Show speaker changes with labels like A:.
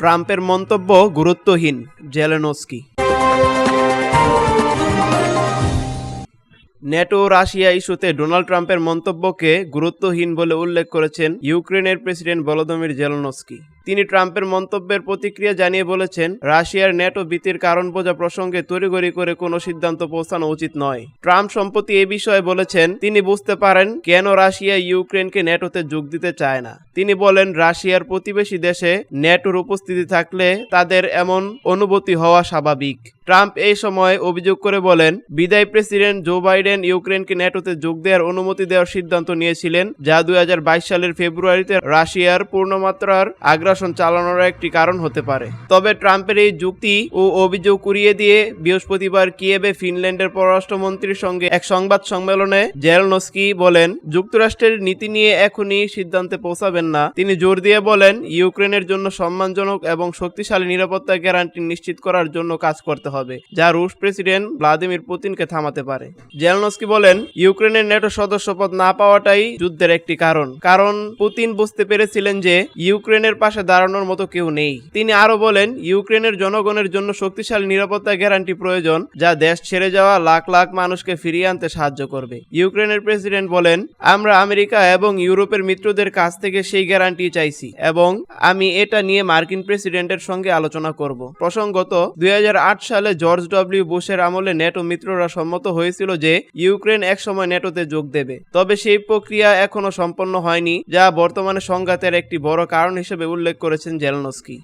A: ট্রাম্পের মন্তব্য গুরুত্বহীন জেলেনস্কি। নেটো রাশিয়া ইস্যুতে ডোনাল্ড ট্রাম্পের মন্তব্যকে গুরুত্বহীন বলে উল্লেখ করেছেন ইউক্রেনের প্রেসিডেন্ট ভলোদমির জেলনস্কি। তিনি ট্রাম্পের মন্তব্যের প্রতিক্রিয়া জানিয়ে বলেছেন, রাশিয়ার নেটো ভীতির কারণ বোঝা প্রসঙ্গে তড়িঘড়ি করে কোনো সিদ্ধান্ত পৌঁছানো উচিত নয়। ট্রাম্প সম্প্রতি এ বিষয়ে বলেছেন, তিনি বুঝতে পারেন কেন রাশিয়া ইউক্রেনকে নেটোতে যোগ দিতে চায় না। তিনি বলেন, রাশিয়ার প্রতিবেশী দেশে নেটোর উপস্থিতি থাকলে তাদের এমন অনুভূতি হওয়া স্বাভাবিক। ট্রাম্প এই সময় অভিযোগ করে বলেন, বিদায় প্রেসিডেন্ট জো বাইডেন ইউক্রেনকে নেটোতে যোগ দেওয়ার অনুমতি দেওয়ার সিদ্ধান্ত নিয়েছিলেন, যা দুই হাজার বাইশ সালের ফেব্রুয়ারিতে রাশিয়ার পূর্ণমাত্রার আগ্রাসন চালানোর একটি কারণ হতে পারে। তবে ট্রাম্পের এই যুক্তি ও অভিযোগ কুড়িয়ে দিয়ে বৃহস্পতিবার কিয়েবে ফিনল্যান্ডের পররাষ্ট্রমন্ত্রীর সঙ্গে এক সংবাদ সম্মেলনে জেলনস্কি বলেন, যুক্তরাষ্ট্রের নীতি নিয়ে এখনই সিদ্ধান্তে পৌঁছাবেন না। তিনি জোর দিয়ে বলেন, ইউক্রেনের জন্য সম্মানজনক এবং শক্তিশালী নিরাপত্তা গ্যারান্টি নিশ্চিত করার জন্য কাজ করতে হবে, যা রুশ প্রেসিডেন্ট ভ্লাদিমির পুতিনকে থামাতে পারে। জেলনস্কি বলেন, ইউক্রেনের নেটো সদস্যপদ না পাওয়াটাই যুদ্ধের একটি কারণ। কারণ পুতিন বুঝতে পেরেছিলেন যে, ইউক্রেনের পাশে দাঁড়ানোর মতো কেউ নেই। তিনি আরও বলেন, ইউক্রেনের জনগণের জন্য শক্তিশালী নিরাপত্তা গ্যারান্টি প্রয়োজন, যা দেশ ছেড়ে যাওয়া লাখ লাখ মানুষকে ফিরিয়ে আনতে সাহায্য করবে। ইউক্রেনের প্রেসিডেন্ট বলেন, আমরা আমেরিকা এবং ইউরোপের মিত্রদের কাছ থেকে সেই গ্যারান্টি চাইছি এবং আমি এটা নিয়ে মার্কিন প্রেসিডেন্টের সঙ্গে আলোচনা করব। প্রসঙ্গত, দুই হাজার আট সালে জর্জ ডব্লিউ বুশের আমলে নেটো মিত্ররা সম্মত হয়েছিল যে ইউক্রেন একসময় নেটোতে যোগ দেবে। তবে সেই প্রক্রিয়া এখনও সম্পন্ন হয়নি, যা বর্তমানে সংঘাতের একটি বড় কারণ হিসেবে উল্লেখ করেছেন জেলনস্কি।